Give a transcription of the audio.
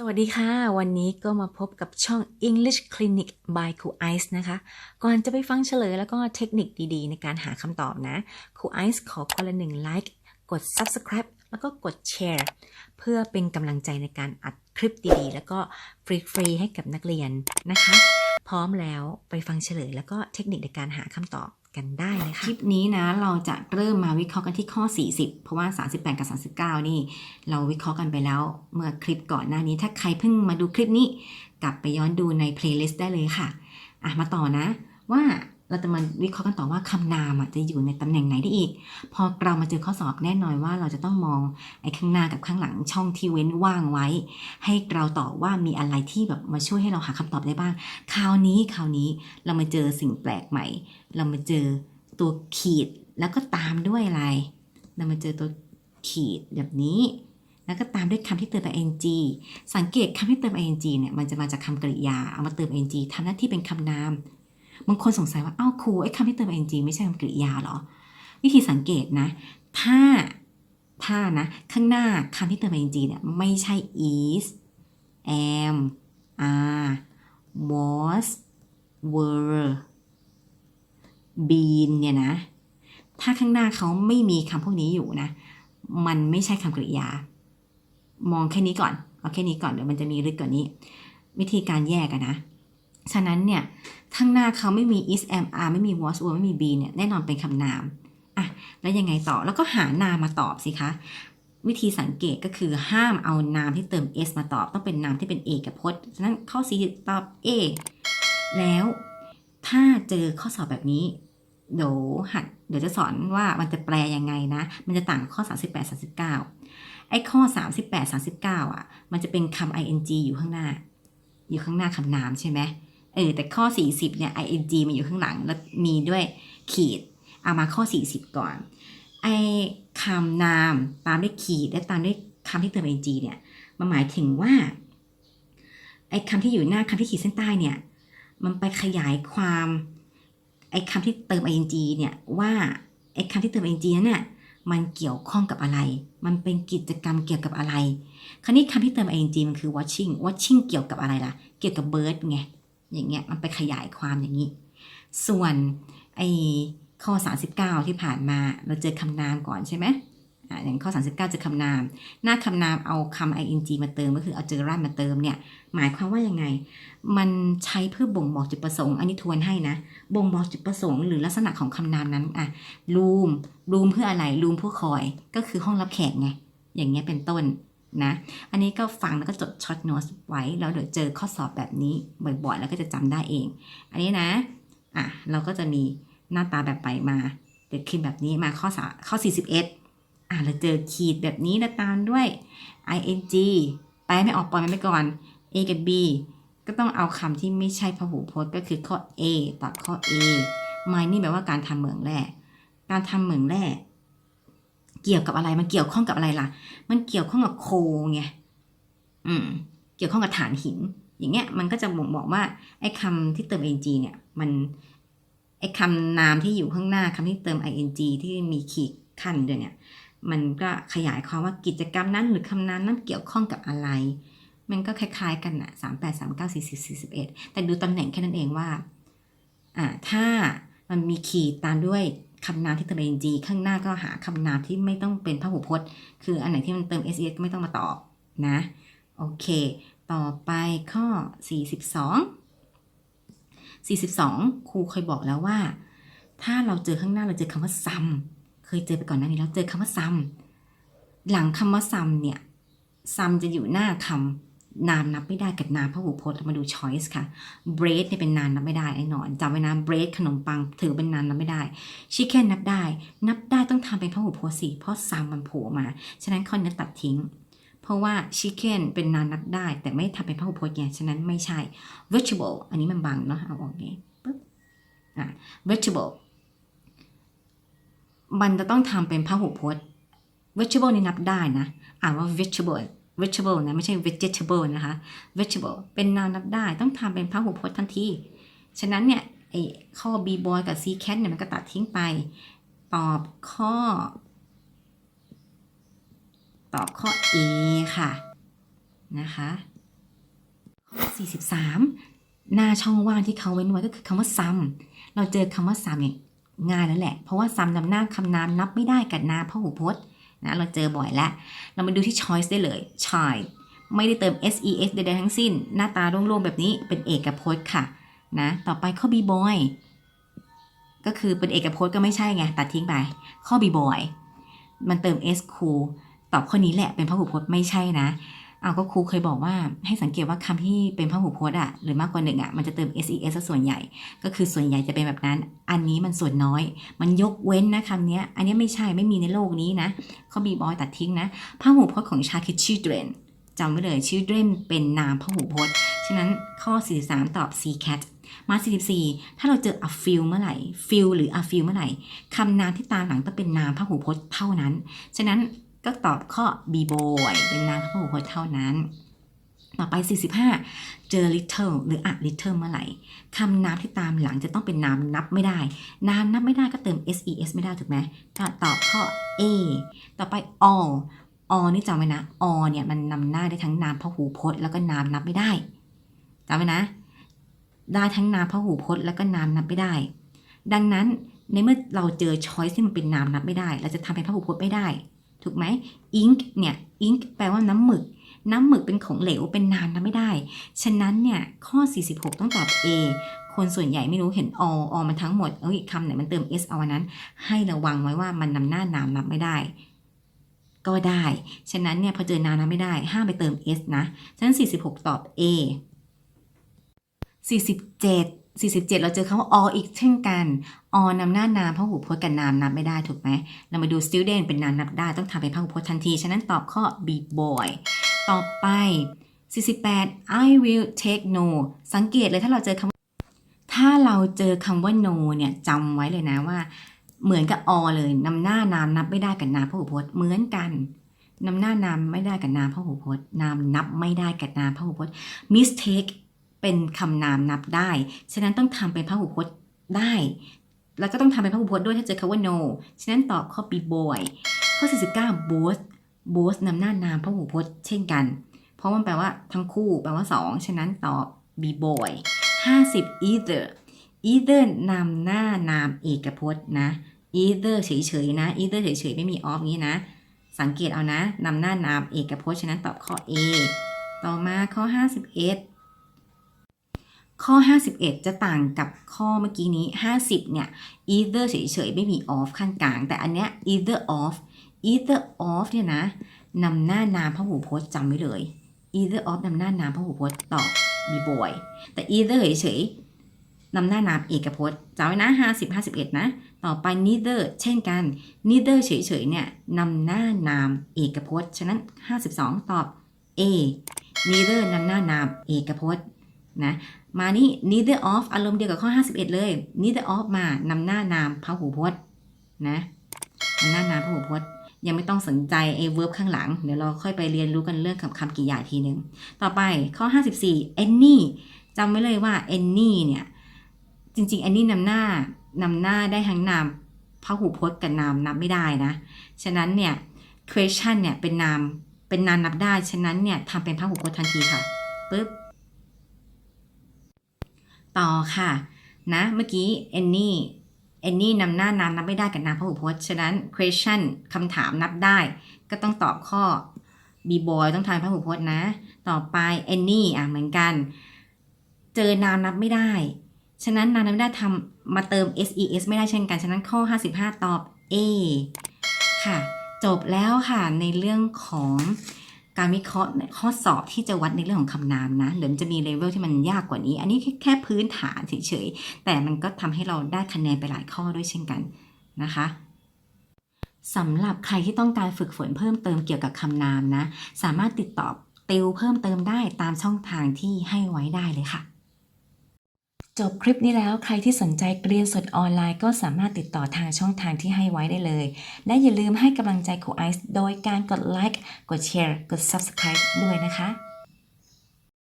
สวัสดีค่ะ วันนี้ก็มาพบกับช่อง English Clinic by ครูไอซ์นะคะ ก่อนจะไปฟังเฉลยแล้วก็เทคนิคดีๆ ในการหาคำตอบนะครูไอซ์ขอคนละหนึ่งไลค์กด Subscribe แล้วก็กดแชร์เพื่อเป็นกำลังใจในการอัดคลิปดีๆ แล้วก็ฟรีๆให้กับนักเรียนนะคะ พร้อมแล้วไปฟังเฉลยแล้วก็เทคนิคในการหาคำตอบ กันได้เลยค่ะคลิปนี้นะเราจะเริ่มมาวิเคราะห์กันที่ข้อ 40 เพราะว่า 38 กับ 39 นี่ เราวิเคราะห์กันไปแล้วเมื่อคลิปก่อนหน้านี้ ถ้าใครเพิ่งมาดูคลิปนี้ กลับไปย้อนดูในเพลย์ลิสต์ได้เลยค่ะอะมาต่อนะว่า เราจะมาวิเคราะห์กันต่อว่าคำนามจะอยู่ในตำแหน่งไหนได้อีก พอเรามาเจอข้อสอบแน่นอนว่าเราจะต้องมองไอ้ข้างหน้ากับข้างหลังช่องที่เว้นว่างไว้ ให้เราตอบว่ามีอะไรที่แบบมาช่วยให้เราหาคำตอบได้บ้าง คราวนี้คราวนี้เรามาเจอสิ่งแปลกใหม่ เรามาเจอตัวขีดแล้วก็ตามด้วยอะไร เรามาเจอตัวขีดแบบนี้ แล้วก็ตามด้วยคำที่เติม ing สังเกตคำที่เติม ing เนี่ยมันจะมาจากคำกริยาเอามาเติม ing ทำหน้าที่เป็นคำนาม บางคนสงสัยว่าอ้าวครูไอ้คำที่เติม ing ไม่ใช่คำกริยาเหรอ วิธีสังเกตนะ ถ้าถ้านะ ข้างหน้าคำที่เติม ing เนี่ยไม่ใช่ is am are was were been เนี่ยนะ ถ้าข้างหน้าเขาไม่มีคำพวกนี้อยู่นะ มันไม่ใช่คำกริยา มองแค่นี้ก่อน เอาแค่นี้ก่อนเดี๋ยวมันจะมีลึกกว่านี้ วิธีการแยกกันนะ ฉะนั้นเนี่ยข้างหน้าเขาไม่มี is am are ไม่มี was were ไม่มี be เนี่ยแน่นอนเป็นคำนามอะแล้วยังไงต่อแล้วก็หานามมาตอบสิคะวิธีสังเกตก็คือห้ามเอานามที่เติม s มาตอบต้องเป็นนามที่เป็นเอกพจน์ฉะนั้นข้อ4ตอบ a แล้วถ้าเจอข้อสอบแบบนี้เดี๋ยวหัดเดี๋ยวจะสอนว่ามันจะแปลยังไงนะ มันจะต่างกับข้อ 38 39 ไอ้ข้อ 38 39 อะ มันจะเป็นคำ ing อยู่ข้างหน้า อยู่ข้างหน้าคำนามใช่ไหม เออแต่ข้อ 40 เนี่ย ing มันอยู่ข้างหลัง แล้วมีด้วยขีด เอามาข้อ 40 ก่อน ไอคำนามตามด้วยขีด และตามด้วยคำที่เติม ing เนี่ยมันหมายถึงว่า ไอคำที่อยู่หน้าคำที่ขีดเส้นใต้เนี่ย มันไปขยายความ ไอคำที่เติม ing เนี่ยว่า ไอคำที่เติม ing นั้นน่ะมันเกี่ยวข้องกับอะไร มันเป็นกิจกรรมเกี่ยวกับอะไร คราวนี้คำที่เติม ing มันคือ watching watching เกี่ยวกับอะไรล่ะ เกี่ยวกับ bird ไง อย่างเงี้ยมันไปขยายความอย่างนี้ ส่วนไอ้ข้อ 39 ที่ผ่านมาเราเจอคำนามก่อนใช่ไหมอ่าอย่างข้อ 39 เจอคำนาม หน้าคำนามเอาคำ ing มาเติมก็คือเอาเจอรันมาเติมเนี่ย หมายความว่ายังไง มันใช้เพื่อบ่งบอกจุดประสงค์ อันนี้ทวนให้นะ บ่งบอกจุดประสงค์หรือลักษณะของคำนามนั้นอะรูมรูมเพื่ออะไรรูมเพื่อคอย ก็คือห้องรับแขกไง อย่างเงี้ยเป็นต้น นะ อันนี้ก็ฟังแล้วก็จดช็อตโน้ตไว้ แล้วเดี๋ยวเจอข้อสอบแบบนี้บ่อยๆ แล้วก็จะจำได้เอง อันนี้นะ อะ เราก็จะมีหน้าตาแบบไปมาเกิดขึ้นแบบนี้มาข้อสาข้อ 41 อะเราเจอขีดแบบนี้แล้วตามด้วย ing แปไม่ออกปล่อยมันไปก่อน a กับ b ก็ต้องเอาคำที่ไม่ใช่พหูพจน์ก็คือข้อ A ตอข้อ A ไม่นี่แปลว่าการทำเหมืองแร่ การทำเหมืองแร่ เกี่ยวกับอะไร มันเกี่ยวข้องกับอะไรล่ะ มันเกี่ยวข้องกับโคไงอืม เกี่ยวข้องกับฐานหิน อย่างเงี้ย มันก็จะบ่งบอกว่า ไอ้คำที่เติม ing เนี่ย มัน ไอ้คำนามที่อยู่ข้างหน้าคำที่เติม ing ที่มีขีดขั้นด้วยเนี่ย มันก็ขยายความว่ากิจกรรมนั้นหรือคำนั้นนั้นเกี่ยวข้องกับอะไร มันก็คล้าย ๆ กันอะสามแปดสามเก้าสี่สิบสี่สิบเอ็ดแต่ดูตำแหน่งแค่นั้นเองว่า อ่า ถ้ามันมีขีดตามด้วย คำนามที่เติม ing ข้างหน้าก็หาคำนามที่ไม่ต้องเป็นพหูพจน์ คืออันไหนที่มันเติม ss ก็ไม่ต้องมาตอบนะ โอเค ต่อไปข้อ 42 42 ครูเคยบอกแล้วว่า ถ้าเราเจอข้างหน้าเราเจอคำว่า sum เคยเจอไปก่อนหน้านี้แล้วเจอคำว่า sum หลังคำว่า sum เนี่ย sum จะอยู่หน้าคำ นามนับไม่ได้กับนามพหูพจน์เรามาดู choice ค่ะ bread เนี่ยเป็นนามนับไม่ได้แน่นอนจำไว้นะ bread ขนมปังถือเป็นนามนับไม่ได้ chicken นับได้ นับได้ต้องทำเป็นพหูพจน์สิเพราะ sum มันโผล่มา ฉะนั้นข้อนี้ตัดทิ้ง เพราะว่า chicken เป็นนามนับได้ แต่ไม่ทำเป็นพหูพจน์ไงฉะนั้นไม่ใช่ vegetable อันนี้มันบังเนาะเอาออกนี้ปึ๊บอะ vegetable มันจะต้องทำเป็นพหูพจน์ vegetable นี่นับได้นะอ่านว่า vegetable vegetable นะไม่ใช่ vegetable นะคะ vegetable เป็นนามนับได้ต้องทำเป็นพหูพจน์ทันที ฉะนั้นเนี่ยไอ้ข้อ b boy กับ c cat เนี่ยมันก็ตัดทิ้งไป ตอบข้อ ตอบข้อ A ค่ะ นะคะข้อ 43 หน้าช่องว่างที่เขาเว้นไว้ก็คือคำว่า some เราเจอคำว่า some เนี่ยง่ายแล้วแหละ เพราะว่า some นำหน้าคำนามนับไม่ได้กับนามพหูพจน์ นะเราเจอบ่อยแล้ว เรามาดูที่ choice ได้เลย child ไม่ได้เติม ses ใดๆทั้งสิ้น หน้าตาโล่งๆ แบบนี้เป็นเอกพจน์ค่ะนะต่อไปข้อ b boy ก็คือเป็นเอกพจน์ก็ไม่ใช่ไง ตัดทิ้งไป ข้อ b boy มันเติม s ครูตอบข้อนี้แหละเป็นพหูพจน์ไม่ใช่นะ เอาก็ครูเคยบอกว่าให้สังเกตว่าคำที่เป็นพหูพจน์อะหรือมากกว่าหนึ่งอะมันจะเติม ses ส่วนใหญ่ ก็คือส่วนใหญ่จะเป็นแบบนั้น อันนี้มันส่วนน้อย มันยกเว้นนะคำนี้อันนี้ไม่ใช่ไม่มีในโลกนี้นะเข้อ b boy ตัดทิ้งนะพหูพจน์ของชาคือ children จำไว้เลย children เป็นนามพหูพจน์ฉะนั้นข้อ 43 ตอบ c cat มา 44 ถ้าเราเจอ a few เมื่อไหร่ few หรือ a few เมื่อไหร่คำนามที่ตามหลังต้องเป็นนามพหูพจน์เท่านั้น ฉะนั้น ก็ตอบข้อ b boy เป็นนามพหูพจน์เท่านั้น ต่อไป 45 เจอ little หรือ a little เมื่อไหร่คำนามที่ตามหลังจะต้องเป็นนามนับไม่ได้ นามนับไม่ได้ก็เติม ses ไม่ได้ถูกไหมก็ตอบข้อ a ต่อไป all all นี่จำไว้นะ all เนี่ยมันนำหน้าได้ทั้งนามพหูพจน์แล้วก็นามนับไม่ได้จำไว้นะ ได้ทั้งนามพหูพจน์แล้วก็นามนับไม่ได้ ดังนั้นในเมื่อเราเจอ choice ที่มันเป็นนามนับไม่ได้ เราจะทำเป็นพหูพจน์ไม่ได้ ถูกไหม ink เนี่ย ink แปลว่าน้ำหมึก น้ำหมึกเป็นของเหลวเป็นนามนับไม่ได้ ฉะนั้นเนี่ยข้อ 46 ต้องตอบ A คนส่วนใหญ่ไม่รู้เห็น all all มันทั้งหมด เอ้ยคำไหนมันเติม s เอาอันนั้น ให้ระวังไว้ว่ามันนำหน้านามนับไม่ได้ ก็ได้ ฉะนั้นเนี่ยพอเจอนามนับไม่ได้ ห้ามไปเติม s นะ ฉะนั้น 46 ตอบ A 47 47 เราเจอคำว่า all อีกเช่นกัน all นำหน้านามพหูพจน์กับนามนับไม่ได้ถูกไหม เรามาดู student เป็นนามนับได้ต้องทำเป็นพหูพจน์ทันที ฉะนั้นตอบข้อ b boy ต่อไป 48 I will take no สังเกตเลยถ้าเราเจอคำว่าถ้าเราเจอคำว่า no เนี่ยจำไว้เลยนะว่า เหมือนกับ all เลยนำหน้านามนับไม่ได้กับนามพหูพจน์เหมือนกันนำหน้านามไม่ได้กับนามพหูพจน์ นามนับไม่ได้กับนามพหูพจน์ mistake เป็นคำนามนับได้ ฉะนั้นต้องทำเป็นพหูพจน์ได้ แล้วก็ต้องทำเป็นพหูพจน์ด้วยถ้าเจอคำว่า no ฉะนั้นตอบข้อ b boy ข้อ 49 both both นำหน้านามพหูพจน์เช่นกัน เพราะมันแปลว่าทั้งคู่แปลว่า 2 ฉะนั้นตอบ b boy 50 either either นำหน้านามเอกพจน์นะ either เฉยๆนะ either เฉยๆไม่มี off งี้นะ สังเกตเอานะนำหน้านามเอกพจน์ฉะนั้นตอบข้อ A ต่อมาข้อ 51 ข้อ 51 จะต่างกับข้อเมื่อกี้นี้ 50 เนี่ย either เฉยๆ ไม่มี off ขั้นกลาง แต่อันเนี้ย either off either off เนี่ยนะนำหน้านามพหูพจน์จำไว้เลย either off นำหน้านามพหูพจน์ตอบ b boy แต่ either เฉยๆนำหน้านามเอกพจน์จำไว้นะ 50 51 นะ ต่อไป neither เช่นกัน neither เฉยๆเนี่ยนำหน้านามเอกพจน์ ฉะนั้น 52 ตอบ A neither นำหน้านามเอกพจน์ นะมานี่ neither of อารมณ์เดียวกับข้อ 51 เลย neither of มานำหน้านามพหูพจน์นะนำหน้านามพหูพจน์ยังไม่ต้องสนใจไอ้ verb ข้างหลัง เดี๋ยวเราค่อยไปเรียนรู้กันเรื่องคำคำกริยาทีหนึ่งต่อไปข้อ 54 any จำไว้เลยว่า any เนี่ย จริง ๆ any นำหน้านำหน้าได้ทั้งนามพหูพจน์กับนามนับไม่ได้นะ ฉะนั้นเนี่ย question เนี่ยเป็นนามเป็นนามนับได้ ฉะนั้นเนี่ยทำเป็นพหูพจน์ทันทีค่ะปึ๊บ ต่อค่ะ นะเมื่อกี้ any any นำหน้านามนับไม่ได้กับนามพหูพจน์ฉะนั้น question คำถามนับได้ ก็ต้องตอบข้อ b boy ต้องทายพหูพจน์นะ ต่อไป any อะเหมือนกัน เจอนามนับไม่ได้ ฉะนั้นนามนับไม่ได้ทำมาเติม ses ไม่ได้เช่นกัน ฉะนั้นข้อ 55 ตอบ a ค่ะ จบแล้วค่ะในเรื่องของ การวิเคราะห์ข้อสอบที่จะวัดในเรื่องของคำนามนะเดี๋ยวมันจะมีเลเวลที่มันยากกว่านี้ อันนี้แค่แค่พื้นฐานเฉยๆ แต่มันก็ทำให้เราได้คะแนนไปหลายข้อด้วยเช่นกันนะคะสำหรับใครที่ต้องการฝึกฝนเพิ่มเติมเกี่ยวกับคำนามนะ สามารถติดต่อติวเพิ่มเติมได้ตามช่องทางที่ให้ไว้ได้เลยค่ะ จบคลิปนี้แล้วใครที่สนใจเรียนสดออนไลน์ก็สามารถติดต่อทางช่องทางที่ให้ไว้ได้เลย และอย่าลืมให้กำลังใจครูไอซ์โดยการกดไลค์ กดแชร์ กด Subscribe ด้วยนะคะ